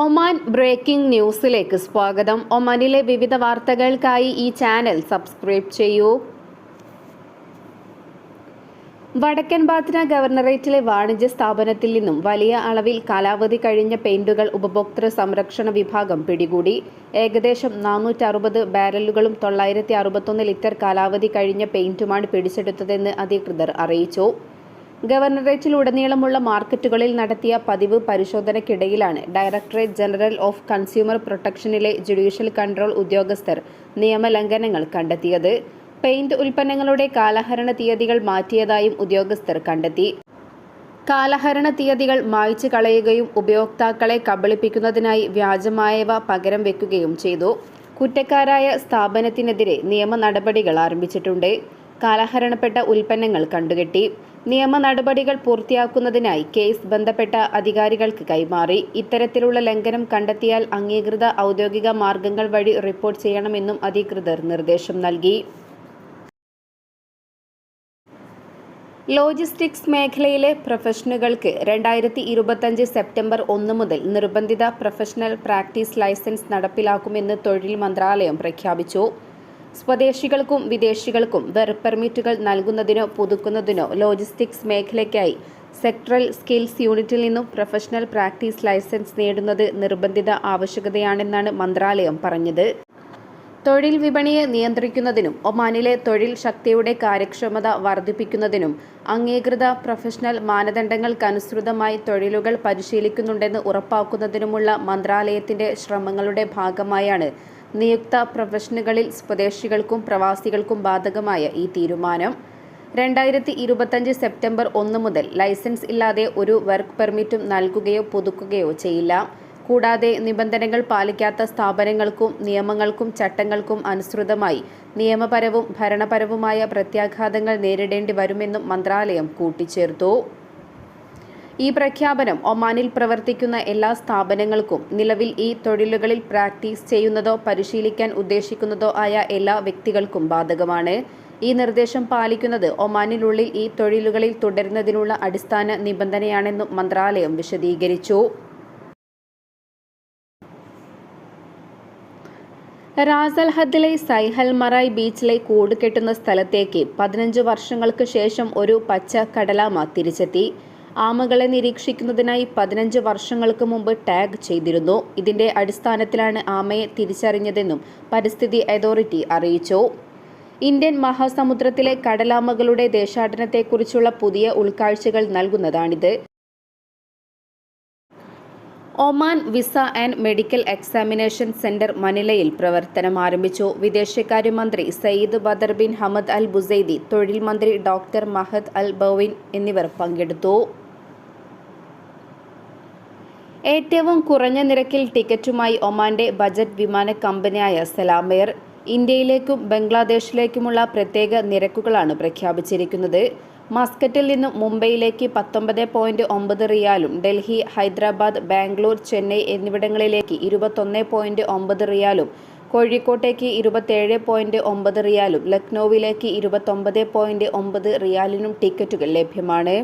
Oman breaking ന്യൂസിലേക്ക് സ്വാഗതം. ഒമാനിലെ വിവിധ വാർത്തകൾക്കായി ഈ ചാനൽ സബ്സ്ക്രൈബ് ചെയ്യൂ. വടക്കൻ ബാത്ര ഗവർണറേറ്റിലെ വാണിജ്യ സ്ഥാപനത്തിൽ നിന്നും വലിയ അളവിൽ കാലാവധി കഴിഞ്ഞ പെയിന്റുകൾ ഉപഭോക്തൃ സംരക്ഷണ വിഭാഗം പിടികൂടി. ഏകദേശം നാനൂറ്റി അറുപത് ബാരലുകളും തൊള്ളായിരത്തി അറുപത്തൊന്ന് ലിറ്റർ കാലാവധി കഴിഞ്ഞ പെയിന്റുമാണ് പിടിച്ചെടുത്തതെന്ന് അധികൃതർ അറിയിച്ചു. ഗവർണറേറ്റിലുടനീളമുള്ള മാർക്കറ്റുകളിൽ നടത്തിയ പതിവ് പരിശോധനയ്ക്കിടയിലാണ് ഡയറക്ടറേറ്റ് ജനറൽ ഓഫ് കൺസ്യൂമർ പ്രൊട്ടക്ഷനിലെ ജുഡീഷ്യൽ കൺട്രോൾ ഉദ്യോഗസ്ഥർ നിയമലംഘനങ്ങൾ കണ്ടെത്തിയത്. പെയിന്റ് ഉൽപ്പന്നങ്ങളുടെ കാലഹരണ തീയതികൾ മാറ്റിയതായും ഉദ്യോഗസ്ഥർ കണ്ടെത്തി. കാലഹരണ തീയതികൾ മായ്ച്ചു കളയുകയും ഉപയോക്താക്കളെ കബളിപ്പിക്കുന്നതിനായി വ്യാജമായവ പകരം വെക്കുകയും ചെയ്തു. കുറ്റക്കാരായ സ്ഥാപനത്തിനെതിരെ നിയമ നടപടികൾ ആരംഭിച്ചിട്ടുണ്ട്. കാലഹരണപ്പെട്ട ഉൽപ്പന്നങ്ങൾ കണ്ടുകെട്ടി. നിയമ നടപടികൾ പൂർത്തിയാക്കുന്നതിനായി കേസ് ബന്ധപ്പെട്ട അധികാരികൾക്ക് കൈമാറി. ഇത്തരത്തിലുള്ള ലംഘനം കണ്ടെത്തിയാൽ അംഗീകൃത ഔദ്യോഗിക മാർഗങ്ങൾ വഴി റിപ്പോർട്ട് ചെയ്യണമെന്നും അധികൃതർ നിർദ്ദേശം നൽകി. ലോജിസ്റ്റിക്സ് മേഖലയിലെ പ്രൊഫഷണലുകൾക്ക് രണ്ടായിരത്തി ഇരുപത്തഞ്ച് സെപ്റ്റംബർ ഒന്ന് മുതൽ നിർബന്ധിത പ്രൊഫഷണൽ പ്രാക്ടീസ് ലൈസൻസ് നടപ്പിലാക്കുമെന്ന് തൊഴിൽ മന്ത്രാലയം പ്രഖ്യാപിച്ചു. സ്വദേശികൾക്കും വിദേശികൾക്കും വർക്ക് പെർമിറ്റുകൾ നൽകുന്നതിനോ പുതുക്കുന്നതിനോ ലോജിസ്റ്റിക്സ് മേഖലയ്ക്കായി സെക്ടറൽ സ്കിൽസ് യൂണിറ്റിൽ നിന്നും പ്രൊഫഷണൽ പ്രാക്ടീസ് ലൈസൻസ് നേടുന്നത് നിർബന്ധിത ആവശ്യകതയാണെന്നാണ് മന്ത്രാലയം പറഞ്ഞത്. തൊഴിൽ വിപണിയെ നിയന്ത്രിക്കുന്നതിനും ഒമാനിലെ തൊഴിൽ ശക്തിയുടെ കാര്യക്ഷമത വർദ്ധിപ്പിക്കുന്നതിനും അംഗീകൃത പ്രൊഫഷണൽ മാനദണ്ഡങ്ങൾക്കനുസൃതമായി തൊഴിലുകൾ പരിശീലിക്കുന്നുണ്ടെന്ന് ഉറപ്പാക്കുന്നതിനുമുള്ള മന്ത്രാലയത്തിന്റെ ശ്രമങ്ങളുടെ ഭാഗമായാണ് നിയുക്ത പ്രൊഫഷനുകളിൽ സ്വദേശികൾക്കും പ്രവാസികൾക്കും ബാധകമായ ഈ തീരുമാനം. രണ്ടായിരത്തി ഇരുപത്തഞ്ച് സെപ്റ്റംബർ ഒന്ന് മുതൽ ലൈസൻസ് ഇല്ലാതെ ഒരു വർക്ക് പെർമിറ്റും നൽകുകയോ പുതുക്കുകയോ ചെയ്യില്ല. കൂടാതെ നിബന്ധനകൾ പാലിക്കാത്ത സ്ഥാപനങ്ങൾക്കും നിയമങ്ങൾക്കും ചട്ടങ്ങൾക്കും അനുസൃതമായി നിയമപരവും ഭരണപരവുമായ പ്രത്യാഘാതങ്ങൾ നേരിടേണ്ടി വരുമെന്നും മന്ത്രാലയം കൂട്ടിച്ചേർത്തു. ഈ പ്രഖ്യാപനം ഒമാനിൽ പ്രവർത്തിക്കുന്ന എല്ലാ സ്ഥാപനങ്ങൾക്കും നിലവിൽ ഈ തൊഴിലുകളിൽ പ്രാക്ടീസ് ചെയ്യുന്നതോ പരിശീലിക്കാൻ ഉദ്ദേശിക്കുന്നതോ ആയ എല്ലാ വ്യക്തികൾക്കും ബാധകമാണ്. ഈ നിർദ്ദേശം പാലിക്കുന്നത് ഒമാനിനുള്ളിൽ ഈ തൊഴിലുകളിൽ തുടരുന്നതിനുള്ള അടിസ്ഥാന നിബന്ധനയാണെന്നും മന്ത്രാലയം വിശദീകരിച്ചു. റാസൽ ഹദിലെ സൈഹൽ മറായ് ബീച്ചിലെ കൂട് കെട്ടുന്ന സ്ഥലത്തേക്ക് പതിനഞ്ച് വർഷങ്ങൾക്ക് ശേഷം ഒരു പച്ച കടലാമ തിരിച്ചെത്തി. ആമകളെ നിരീക്ഷിക്കുന്നതിനായി പതിനഞ്ച് വർഷങ്ങൾക്ക് മുമ്പ് ടാഗ് ചെയ്തിരുന്നു. ഇതിന്റെ അടിസ്ഥാനത്തിലാണ് ആമയെ തിരിച്ചറിഞ്ഞതെന്നും പരിസ്ഥിതി അതോറിറ്റി അറിയിച്ചു. ഇന്ത്യൻ മഹാസമുദ്രത്തിലെ കടലാമകളുടെ ദേശാടനത്തെക്കുറിച്ചുള്ള പുതിയ ഉൾക്കാഴ്ചകൾ നൽകുന്നതാണിത്. Oman visa and medical examination centre മനിലയിൽ പ്രവർത്തനം ആരംഭിച്ചു. വിദേശകാര്യമന്ത്രി Sayyid Badr bin Hamad Al Busaidi തൊഴിൽ മന്ത്രി ഡോക്ടർ മഹദ് അൽ ബവിൻ എന്നിവർ പങ്കെടുത്തു. ഏറ്റവും കുറഞ്ഞ നിരക്കിൽ ടിക്കറ്റുമായി ഒമാന്റെ ബജറ്റ് വിമാന കമ്പനിയായ സലാമെയർ ഇന്ത്യയിലേക്കും ബംഗ്ലാദേശിലേക്കുമുള്ള പ്രത്യേക നിരക്കുകളാണ് പ്രഖ്യാപിച്ചിരിക്കുന്നത്. മസ്കറ്റിൽ നിന്നും മുംബൈയിലേക്ക് പത്തൊമ്പത് പോയിന്റ് ഒമ്പത് റിയാലും ഡൽഹി ഹൈദരാബാദ് ബാംഗ്ലൂർ ചെന്നൈ എന്നിവിടങ്ങളിലേക്ക് ഇരുപത്തൊന്ന് പോയിന്റ് ഒമ്പത് റിയാലും കോഴിക്കോട്ടേക്ക് ഇരുപത്തേഴ് പോയിന്റ് ഒമ്പത് റിയാലും ലക്നൌവിലേക്ക് ഇരുപത്തൊമ്പത് പോയിന്റ് ഒമ്പത് റിയാലിനും ടിക്കറ്റുകൾ ലഭ്യമാണ്.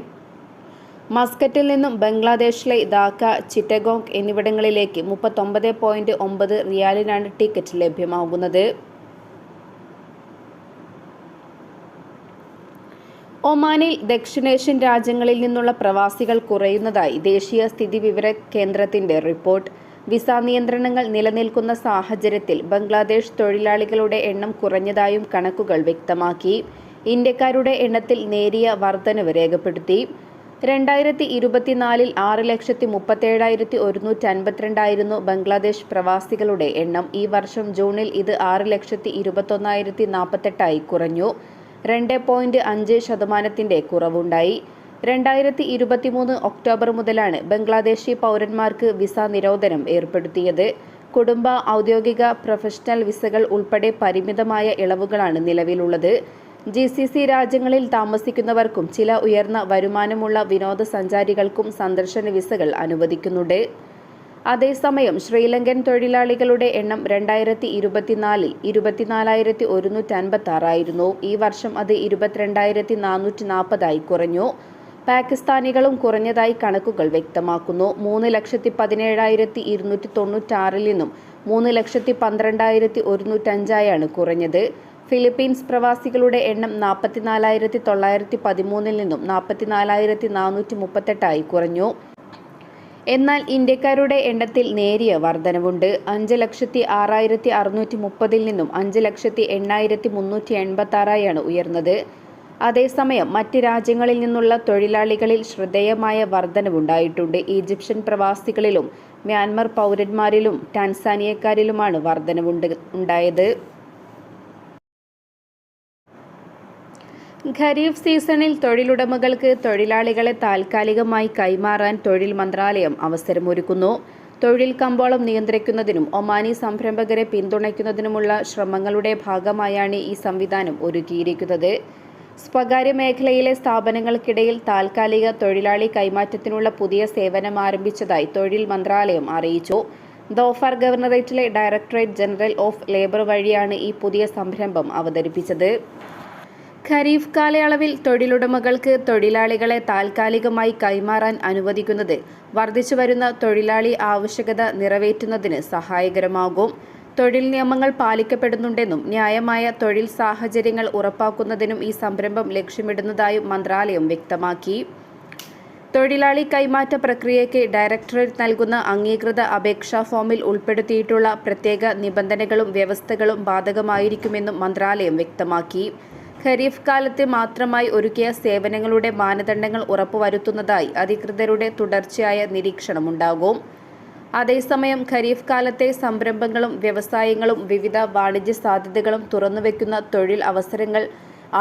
മസ്കറ്റിൽ നിന്നും ബംഗ്ലാദേശിലെ ധാക്ക ചിറ്റഗോങ് എന്നിവിടങ്ങളിലേക്ക് മുപ്പത്തൊമ്പത് പോയിന്റ് ഒമ്പത് റിയാലിനാണ് ടിക്കറ്റ് ലഭ്യമാകുന്നത്. ഒമാനിൽ ദക്ഷിണേഷ്യൻ രാജ്യങ്ങളിൽ നിന്നുള്ള പ്രവാസികൾ കുറയുന്നതായി ദേശീയ സ്ഥിതി വിവര കേന്ദ്രത്തിന്റെ റിപ്പോർട്ട്. വിസ നിയന്ത്രണങ്ങൾ നിലനിൽക്കുന്ന സാഹചര്യത്തിൽ ബംഗ്ലാദേശ് തൊഴിലാളികളുടെ എണ്ണം കുറഞ്ഞതായും കണക്കുകൾ വ്യക്തമാക്കി. ഇന്ത്യക്കാരുടെ എണ്ണത്തിൽ നേരിയ വർധനവ് രേഖപ്പെടുത്തി. രണ്ടായിരത്തി ഇരുപത്തിനാലിൽ ആറ് ലക്ഷത്തി മുപ്പത്തേഴായിരത്തി ഒരുന്നൂറ്റി അൻപത്തിരണ്ടായിരുന്നു ബംഗ്ലാദേശ് പ്രവാസികളുടെ എണ്ണം. ഈ വർഷം ജൂണിൽ ഇത് ആറ് ലക്ഷത്തി ഇരുപത്തൊന്നായിരത്തി നാൽപ്പത്തെട്ടായി കുറഞ്ഞു. രണ്ട് പോയിന്റ് അഞ്ച് ശതമാനത്തിന്റെ കുറവുണ്ടായി. രണ്ടായിരത്തി ഇരുപത്തിമൂന്ന് ഒക്ടോബർ മുതലാണ് ബംഗ്ലാദേശി പൗരന്മാർക്ക് വിസ നിരോധനം ഏർപ്പെടുത്തിയത്. കുടുംബ ഔദ്യോഗിക പ്രൊഫഷണൽ വിസകൾ ഉൾപ്പെടെ പരിമിതമായ ഇളവുകളാണ് നിലവിലുള്ളത്. ജി സി സി രാജ്യങ്ങളിൽ താമസിക്കുന്നവർക്കും ചില ഉയർന്ന വരുമാനമുള്ള വിനോദസഞ്ചാരികൾക്കും സന്ദർശന വിസകൾ അനുവദിക്കുന്നുണ്ട്. അതേസമയം ശ്രീലങ്കൻ തൊഴിലാളികളുടെ എണ്ണം രണ്ടായിരത്തി ഇരുപത്തിനാലിൽ ഇരുപത്തിനാലായിരത്തി ഒരുന്നൂറ്റി അൻപത്തി ആറായിരുന്നു ഈ വർഷം അത് ഇരുപത്തിരണ്ടായിരത്തി നാനൂറ്റി നാൽപ്പതായി കുറഞ്ഞു. പാകിസ്ഥാനികളും കുറഞ്ഞതായി കണക്കുകൾ വ്യക്തമാക്കുന്നു. മൂന്ന് ലക്ഷത്തി പതിനേഴായിരത്തി ഇരുന്നൂറ്റി തൊണ്ണൂറ്റാറിൽ നിന്നും മൂന്ന് ലക്ഷത്തി പന്ത്രണ്ടായിരത്തി ഒരുന്നൂറ്റഞ്ചായാണ് കുറഞ്ഞത്. ഫിലിപ്പീൻസ് പ്രവാസികളുടെ എണ്ണം നാൽപ്പത്തിനാലായിരത്തി തൊള്ളായിരത്തി പതിമൂന്നിൽ നിന്നും നാൽപ്പത്തിനാലായിരത്തി നാനൂറ്റി മുപ്പത്തെട്ടായി കുറഞ്ഞു. എന്നാൽ ഇന്ത്യക്കാരുടെ എണ്ണത്തിൽ നേരിയ വർധനവുണ്ട്. അഞ്ച് ലക്ഷത്തി ആറായിരത്തി അറുന്നൂറ്റി മുപ്പതിൽ നിന്നും അഞ്ച് ലക്ഷത്തി എണ്ണായിരത്തി മുന്നൂറ്റി എൺപത്തി ആറായാണ് ഉയർന്നത്. അതേസമയം മറ്റ് രാജ്യങ്ങളിൽ നിന്നുള്ള തൊഴിലാളികളിൽ ശ്രദ്ധേയമായ വർധനവുണ്ടായിട്ടുണ്ട്. ഈജിപ്ഷ്യൻ പ്രവാസികളിലും മ്യാൻമർ പൗരന്മാരിലും ടാൻസാനിയക്കാരിലുമാണ് വർധനവുണ്ട് ഉണ്ടായത്. ഖരീഫ് സീസണിൽ തൊഴിലുടമകൾക്ക് തൊഴിലാളികളെ താൽക്കാലികമായി കൈമാറാൻ തൊഴിൽ മന്ത്രാലയം അവസരമൊരുക്കുന്നു. തൊഴിൽ കമ്പോളം നിയന്ത്രിക്കുന്നതിനും ഒമാനി സംരംഭകരെ പിന്തുണയ്ക്കുന്നതിനുമുള്ള ശ്രമങ്ങളുടെ ഭാഗമായാണ് ഈ സംവിധാനം ഒരുക്കിയിരിക്കുന്നത്. സ്വകാര്യ മേഖലയിലെ സ്ഥാപനങ്ങൾക്കിടയിൽ താൽക്കാലിക തൊഴിലാളി കൈമാറ്റത്തിനുള്ള പുതിയ സേവനം ആരംഭിച്ചതായി തൊഴിൽ മന്ത്രാലയം അറിയിച്ചു. ദോഫാർ ഗവർണറേറ്റിലെ ഡയറക്ടറേറ്റ് ജനറൽ ഓഫ് ലേബർ വഴിയാണ് ഈ പുതിയ സംരംഭം അവതരിപ്പിച്ചത്. ഖരീഫ് കാലയളവിൽ തൊഴിലുടമകൾക്ക് തൊഴിലാളികളെ താൽക്കാലികമായി കൈമാറാൻ അനുവദിക്കുന്നത് വർദ്ധിച്ചുവരുന്ന തൊഴിലാളി ആവശ്യകത നിറവേറ്റുന്നതിന് സഹായകരമാകും. തൊഴിൽ നിയമങ്ങൾ പാലിക്കപ്പെടുന്നുണ്ടെന്നും ന്യായമായ തൊഴിൽ സാഹചര്യങ്ങൾ ഉറപ്പാക്കുന്നതിനും ഈ സംരംഭം ലക്ഷ്യമിടുന്നതായും മന്ത്രാലയം വ്യക്തമാക്കി. തൊഴിലാളി കൈമാറ്റ പ്രക്രിയയ്ക്ക് ഡയറക്ടറേറ്റ് നൽകുന്ന അംഗീകൃത അപേക്ഷാ ഫോമിൽ ഉൾപ്പെടുത്തിയിട്ടുള്ള പ്രത്യേക നിബന്ധനകളും വ്യവസ്ഥകളും ബാധകമായിരിക്കുമെന്നും മന്ത്രാലയം വ്യക്തമാക്കി. ഖരീഫ് കാലത്തെ മാത്രമായി ഒരുക്കിയ സേവനങ്ങളുടെ മാനദണ്ഡങ്ങൾ ഉറപ്പുവരുത്തുന്നതായി അധികൃതരുടെ തുടർച്ചയായ നിരീക്ഷണമുണ്ടാകും. അതേസമയം ഖരീഫ് കാലത്തെ സംരംഭങ്ങളും വ്യവസായങ്ങളും വിവിധ വാണിജ്യ സാധ്യതകളും തുറന്നുവെക്കുന്ന തൊഴിൽ അവസരങ്ങൾ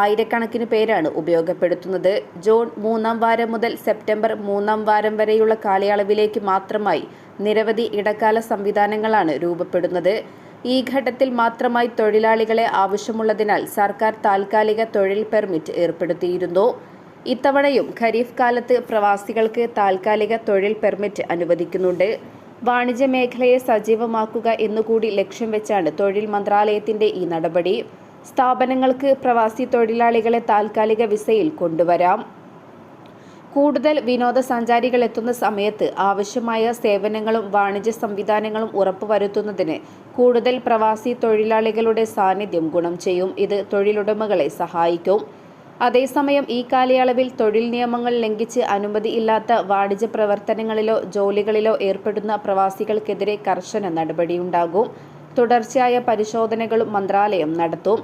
ആയിരക്കണക്കിന് പേരാണ് ഉപയോഗപ്പെടുത്തുന്നത്. ജൂൺ മൂന്നാം വാരം മുതൽ സെപ്റ്റംബർ മൂന്നാം വാരം വരെയുള്ള കാലയളവിലേക്ക് മാത്രമായി നിരവധി ഇടക്കാല സംവിധാനങ്ങളാണ് രൂപപ്പെടുന്നത്. ഈ ഘട്ടത്തിൽ മാത്രമായി തൊഴിലാളികളെ ആവശ്യമുള്ളതിനാൽ സർക്കാർ താൽക്കാലിക തൊഴിൽ പെർമിറ്റ് ഏർപ്പെടുത്തിയിരുന്നു. ഇത്തവണയും ഖരീഫ് കാലത്ത് പ്രവാസികൾക്ക് താൽക്കാലിക തൊഴിൽ പെർമിറ്റ് അനുവദിക്കുന്നുണ്ട്. വാണിജ്യ മേഖലയെ സജീവമാക്കുക എന്നുകൂടി ലക്ഷ്യം വെച്ചാണ് തൊഴിൽ മന്ത്രാലയത്തിന്റെ ഈ നടപടി. സ്ഥാപനങ്ങൾക്ക് പ്രവാസി തൊഴിലാളികളെ താൽക്കാലിക വിസയിൽ കൊണ്ടുവരാം. കൂടുതൽ വിനോദസഞ്ചാരികൾ എത്തുന്ന സമയത്ത് ആവശ്യമായ സേവനങ്ങളും വാണിജ്യ സംവിധാനങ്ങളും ഉറപ്പുവരുത്തുന്നതിന് കൂടുതൽ പ്രവാസി തൊഴിലാളികളുടെ സാന്നിധ്യം ഗുണം ചെയ്യും. ഇത് തൊഴിലുടമകളെ സഹായിക്കും. അതേസമയം ഈ കാലയളവിൽ തൊഴിൽ നിയമങ്ങൾ ലംഘിച്ച് അനുമതിയില്ലാത്ത വാണിജ്യ പ്രവർത്തനങ്ങളിലോ ജോലികളിലോ ഏർപ്പെടുന്ന പ്രവാസികൾക്കെതിരെ കർശന നടപടിയുണ്ടാകും. തുടർച്ചയായ പരിശോധനകളും മന്ത്രാലയം നടത്തും.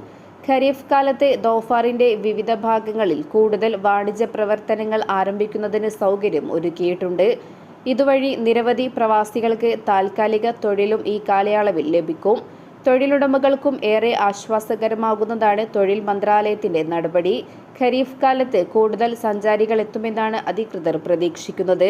ഖരീഫ് കാലത്തെ ദോഫാറിന്റെ വിവിധ ഭാഗങ്ങളിൽ കൂടുതൽ വാണിജ്യ പ്രവർത്തനങ്ങൾ ആരംഭിക്കുന്നതിന് സൗകര്യം ഒരുക്കിയിട്ടുണ്ട്. ഇതുവഴി നിരവധി പ്രവാസികൾക്ക് താൽക്കാലിക തൊഴിലും ഈ കാലയളവിൽ ലഭിക്കും. തൊഴിലുടമകൾക്കും ഏറെ ആശ്വാസകരമാകുന്നതാണ് തൊഴിൽ മന്ത്രാലയത്തിന്റെ നടപടി. ഖരീഫ് കാലത്ത് കൂടുതൽ സഞ്ചാരികൾ എത്തുമെന്നാണ് അധികൃതർ പ്രതീക്ഷിക്കുന്നത്.